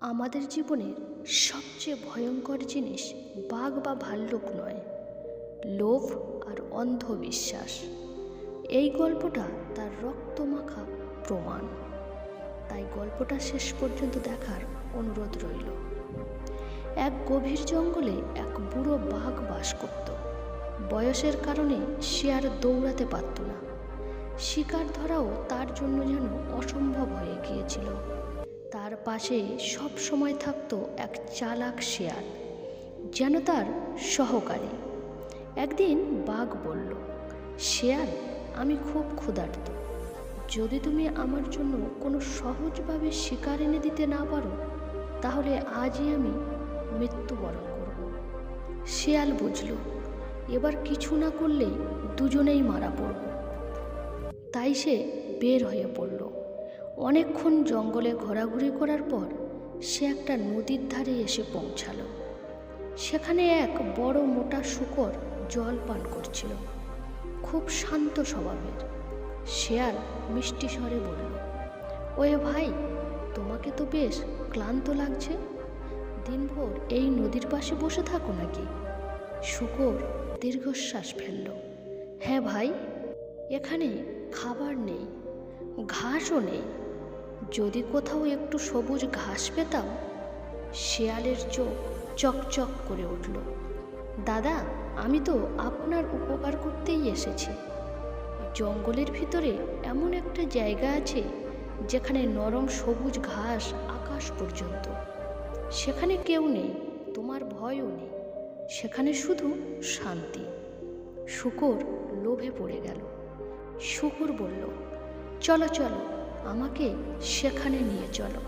আমাদের জীবনের সবচেয়ে ভয়ঙ্কর জিনিস বাঘ বা ভাল্লুক নয়, লোভ আর অন্ধবিশ্বাস। এই গল্পটা তার রক্তমাখা প্রমাণ। তাই গল্পটা শেষ পর্যন্ত দেখার অনুরোধ রইল। এক গভীর জঙ্গলে এক বুড়ো বাঘ বাস করত। বয়সের কারণে সে আর দৌড়াতে পারত না। শিকার ধরাও তার জন্য যেন অসম্ভব হয়ে গিয়েছিল। তার পাশে সব সময় থাকতো এক চালাক শেয়াল, যেন তার সহকারী। একদিন বাঘ বলল, শেয়াল, আমি খুব ক্ষুধার্ত। যদি তুমি আমার জন্য কোনো সহজভাবে শিকার এনে দিতে না পারো, তাহলে আজই আমি মৃত্যুবরণ করব। শেয়াল বুঝল, এবার কিছু না করলেই দুজনেই মারা পড়ব। তাই সে বের হয়ে পড়ল। অনেকক্ষণ জঙ্গলে ঘোরাঘুরি করার পর সে একটা নদীর ধারে এসে পৌঁছালো। সেখানে এক বড় মোটা শুকর জল পান করছিল। খুব শান্ত স্বভাবের। শেয়াল মিষ্টি স্বরে বলল, ওয়ে ভাই, তোমাকে তো বেশ ক্লান্ত লাগছে। দিনভর এই নদীর পাশে বসে থাকো নাকি? শুকর দীর্ঘশ্বাস ফেলল হ্যাঁ ভাই, এখানে খাবার নেই, ঘাসও নেই যদি কোথাও একটু সবুজ ঘাস পেতাম, শেয়ালের চোখ চকচক করে উঠল। দাদা, আমি তো আপনার উপকার করতেই এসেছি। জঙ্গলের ভিতরে এমন একটা জায়গা আছে, যেখানে নরম সবুজ ঘাস আকাশ পর্যন্ত। সেখানে কেউ নেই, তোমার ভয়ও নেই। সেখানে শুধু শান্তি। শুকর লোভে পড়ে গেল। শুকর বলল, চলো চলো আমাকে সেখানে নিয়ে চলো।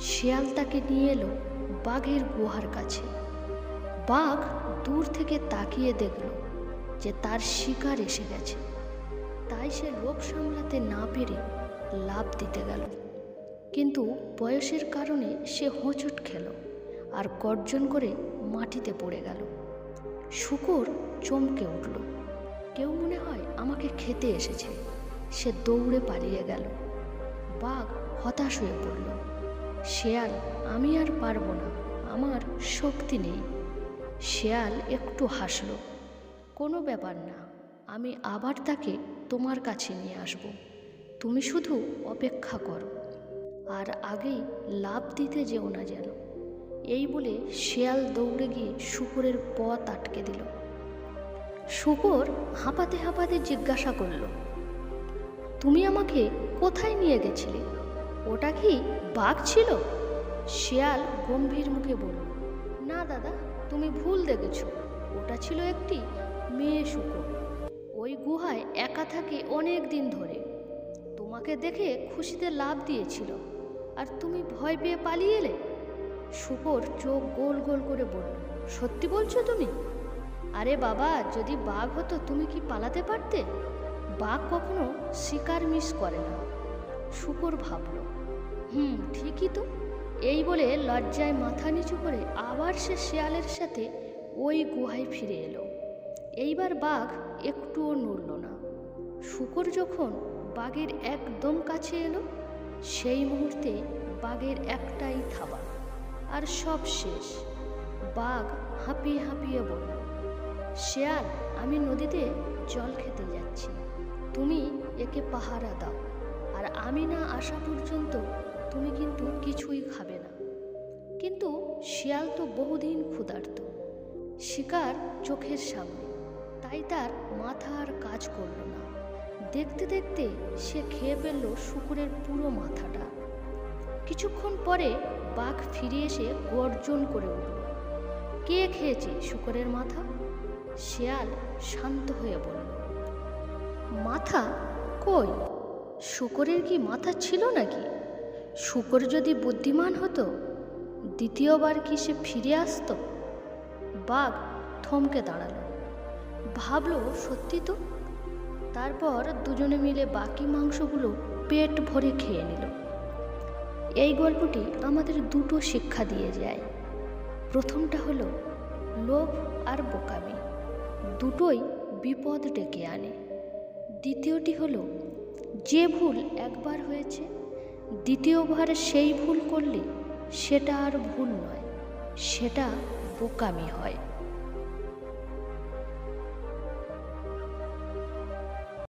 শিয়াল তাকে নিয়ে এলো বাঘের গুহার কাছে। বাঘ দূর থেকে তাকিয়ে দেখল যে তার শিকার এসে গেছে। তাই সে লোভ সামলাতে না পেরে লাভ দিতে গেল। কিন্তু বয়সের কারণে সে হোঁচট খেল আর গর্জন করে মাটিতে পড়ে গেল। শুকর চমকে উঠল। কেউ মনে হয় আমাকে খেতে এসেছে। সে দৌড়ে পালিয়ে গেল। বাঘ হতাশ হয়ে পড়ল। শেয়াল, আমি আর পারব না, আমার শক্তি নেই। শেয়াল একটু হাসল। কোনো ব্যাপার না, আমি আবার তাকে তোমার কাছে নিয়ে আসব। তুমি শুধু অপেক্ষা করো। আর আগেই লাভ দিতে যেও না যেন। এই বলে শেয়াল দৌড়ে গিয়ে শুকুরের পথ আটকে দিল। শুকর হাঁপাতে হাঁপাতে জিজ্ঞাসা করল তুমি আমাকে কোথায় নিয়ে গেছিলে? ওটা কি বাঘ ছিল? শেয়াল গম্ভীর মুখে বলল, না দাদা, তুমি ভুল দেখেছ। ওটা ছিল একটি মেয়ে শুকর। ওই গুহায় একা থাকে অনেক দিন ধরে। তোমাকে দেখে খুশিতে লাভ দিয়েছিল। আর তুমি ভয় পেয়ে পালিয়ে এলে? শুকর চোখ গোল গোল করে বলল, সত্যি বলছো তুমি? আরে বাবা, যদি বাঘ হতো তুমি কি পালাতে পারতে? বাঘ কখনো শিকার মিস করে না। শুকর ভাবল, হুম, ঠিকই তো। এই বলে লজ্জায় মাথা নিচু করে আবার সে শেয়ালের সাথে ওই গুহায় ফিরে এলো। এইবার বাঘ একটুও নড়ল না। শুকর যখন বাঘের একদম কাছে এলো, সেই মুহূর্তে বাঘের একটাই থাবা, আর সব শেষ। বাঘ হাঁপিয়ে হাঁপিয়ে বলল, শেয়াল আমি নদীতে জল খেতে যাচ্ছি। তুমি একে পাহারা দাও, আর আমি না আসা পর্যন্ত তুমি কিন্তু কিছুই খাবে না। কিন্তু শিয়াল তো বহুদিন ক্ষুধার্ত, শিকার চোখের সামনে। তাই তার মাথা আর কাজ করল না। দেখতে দেখতে সে খেয়ে ফেলল শুকুরের পুরো মাথাটা। কিছুক্ষণ পরে বাঘ ফিরে এসে গর্জন করে উঠল, কে খেয়েছে শুকরের মাথা? শিয়াল শান্ত হয়ে বলল, মাথা কই? শুকরের কি মাথা ছিল নাকি? শুকর যদি বুদ্ধিমান হতো, দ্বিতীয়বার কি সে ফিরে আসতো? বাঘ থমকে দাঁড়াল, ভাবলো, সত্যি তো? তারপর দুজনে মিলে বাকি মাংসগুলো পেট ভরে খেয়ে নিল। এই গল্পটি আমাদের দুটো শিক্ষা দিয়ে যায়। প্রথমটা হলো, লোভ আর বোকামি। দুটোই বিপদ ডেকে আনে। দ্বিতীয়টি হলো, যে ভুল একবার হয়েছে, দ্বিতীয়বার সেই ভুল করলে সেটা আর ভুল নয়, সেটা বোকামি হয়।